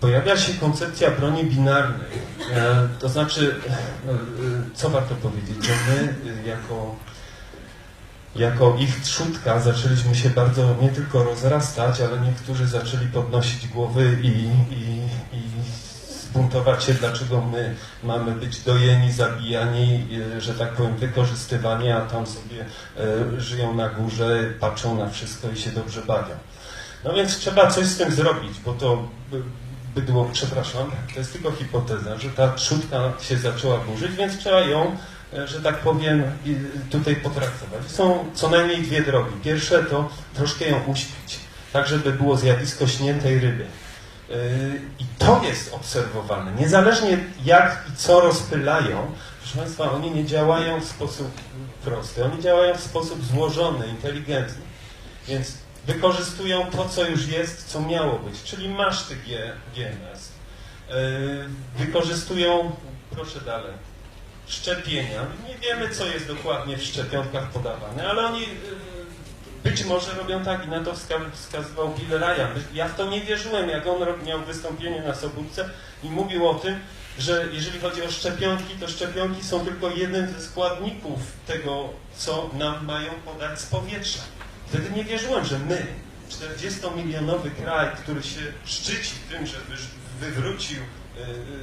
pojawia się koncepcja broni binarnej. E, To znaczy, e, e, co warto powiedzieć, że my e, jako, jako ich trzódka zaczęliśmy się bardzo nie tylko rozrastać, ale niektórzy zaczęli podnosić głowy i, i, i zbuntować się, dlaczego my mamy być dojeni, zabijani, że tak powiem, wykorzystywani, a tam sobie żyją na górze, patrzą na wszystko i się dobrze bawią. No więc trzeba coś z tym zrobić, bo to bydło, przepraszam, to jest tylko hipoteza, że ta trzódka się zaczęła burzyć, więc trzeba ją, e, że tak powiem, tutaj potraktować. Są co najmniej dwie drogi. Pierwsze to troszkę ją uśpić, tak żeby było zjawisko śniętej ryby. Yy, I to jest obserwowane. Niezależnie jak i co rozpylają, proszę Państwa, oni nie działają w sposób prosty, oni działają w sposób złożony, inteligentny. Więc wykorzystują to, co już jest, co miało być, czyli maszty GMS. Yy, Wykorzystują, proszę dalej, szczepienia. Nie wiemy, co jest dokładnie w szczepionkach podawane, ale oni yy, być może robią tak i na to wska- wskazywał Bill Ryan. Ja w to nie wierzyłem, jak on miał wystąpienie na Sobótce i mówił o tym, że jeżeli chodzi o szczepionki, to szczepionki są tylko jednym ze składników tego, co nam mają podać z powietrza. Wtedy nie wierzyłem, że my, 40-milionowy kraj, który się szczyci tym, że wywrócił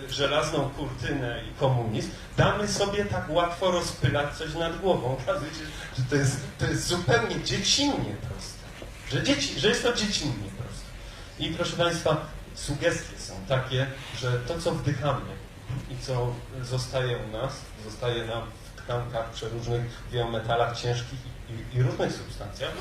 y, żelazną kurtynę i komunizm, damy sobie tak łatwo rozpylać coś nad głową. Okazuje się, że to jest, to jest zupełnie dziecinnie proste. Że, dzieci, że jest to dziecinnie proste. I proszę Państwa, sugestie są takie, że to, co wdychamy i co zostaje u nas, zostaje nam w tkankach, przeróżnych biometalach ciężkich i, i, różnych substancjach,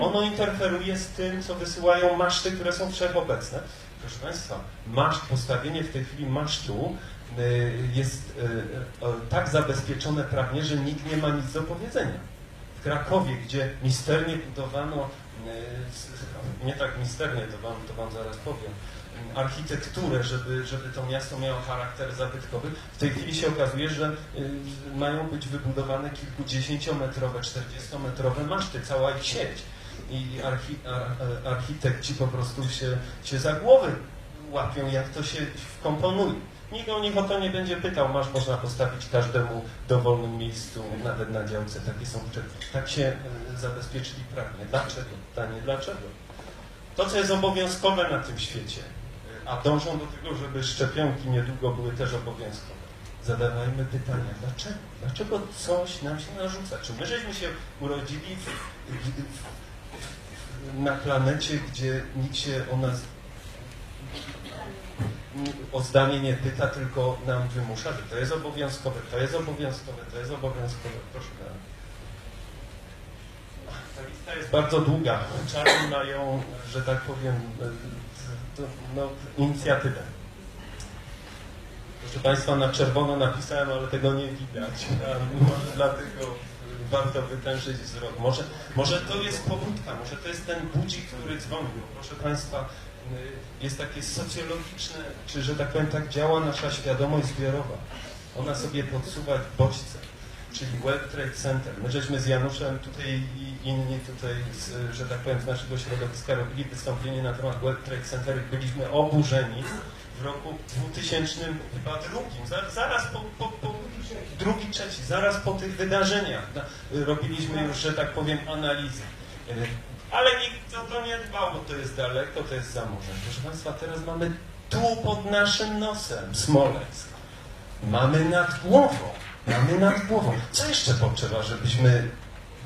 ono interferuje z tym, co wysyłają maszty, które są wszechobecne. Proszę Państwa, maszt, postawienie w tej chwili masztu y, jest y, tak zabezpieczone prawnie, że nikt nie ma nic do powiedzenia. W Krakowie, gdzie misternie budowano, y, nie tak misternie, to wam, to wam zaraz powiem, architekturę, żeby, żeby to miasto miało charakter zabytkowy, w tej chwili się okazuje, że y, mają być wybudowane kilkudziesięciometrowe, czterdziestometrowe maszty, cała ich sieć. I archi, ar, architekci po prostu się, się za głowy łapią, jak to się wkomponuje. Nikt o nich o to nie będzie pytał, masz można postawić każdemu dowolnym miejscu, nawet na działce, takie są. Tak się y, zabezpieczyli prawnie. Dlaczego? Pytanie dlaczego? To, co jest obowiązkowe na tym świecie, a dążą do tego, żeby szczepionki niedługo były też obowiązkowe. Zadawajmy pytania, dlaczego? Dlaczego coś nam się narzuca? Czy my żeśmy się urodzili w, w, w, na planecie, gdzie nikt się o nas o zdanie nie pyta, tylko nam wymusza, że to jest obowiązkowe, to jest obowiązkowe, to jest obowiązkowe. Proszę dalej. Ta lista jest bardzo długa. Czarni mają, że tak powiem, no, inicjatywę. Proszę Państwa, na czerwono napisałem, ale tego nie widać. Może dlatego warto wytężyć wzrok. Może, może to jest pobudka, może to jest ten budzik, który dzwonił. Proszę Państwa, jest takie socjologiczne, czy że tak powiem, tak działa nasza świadomość zbiorowa. Ona sobie podsuwa bodźce, czyli World Trade Center. My żeśmy z Januszem tutaj i inni tutaj, z, że tak powiem, z naszego środowiska robili wystąpienie na temat World Trade Center i byliśmy oburzeni w roku 2000 chyba drugim, za- zaraz po, po, po drugi, trzeci, zaraz po tych wydarzeniach robiliśmy już, że tak powiem, analizę. E, Ale nikt o to nie dbał, bo to jest daleko, to jest za morzem. Proszę Państwa, teraz mamy tu pod naszym nosem Smoleńsk. Mamy nad głową, mamy nad głową. Co jeszcze potrzeba, żebyśmy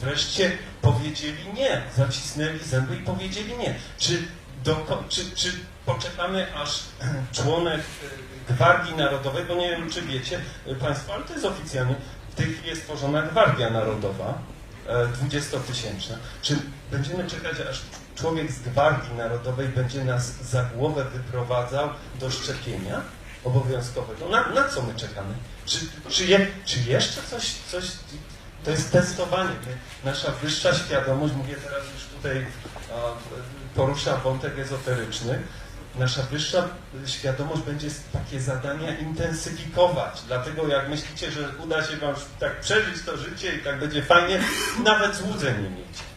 wreszcie powiedzieli nie, zacisnęli zęby i powiedzieli nie? Czy, do, czy, czy poczekamy, aż członek e, Gwardii Narodowej, bo nie wiem, czy wiecie e, Państwo, ale to jest oficjalnie, w tej chwili jest tworzona Gwardia Narodowa, e, 20-tysięczna. Czy będziemy czekać, aż człowiek z Gwardii Narodowej będzie nas za głowę wyprowadzał do szczepienia obowiązkowego? Na, na co my czekamy? Czy, czy, je, czy jeszcze coś, coś, to jest testowanie. Nasza wyższa świadomość, mówię teraz już tutaj, a, poruszam wątek ezoteryczny, nasza wyższa świadomość będzie takie zadania intensyfikować. Dlatego jak myślicie, że uda się wam tak przeżyć to życie i tak będzie fajnie, nawet złudzeń nie mieć.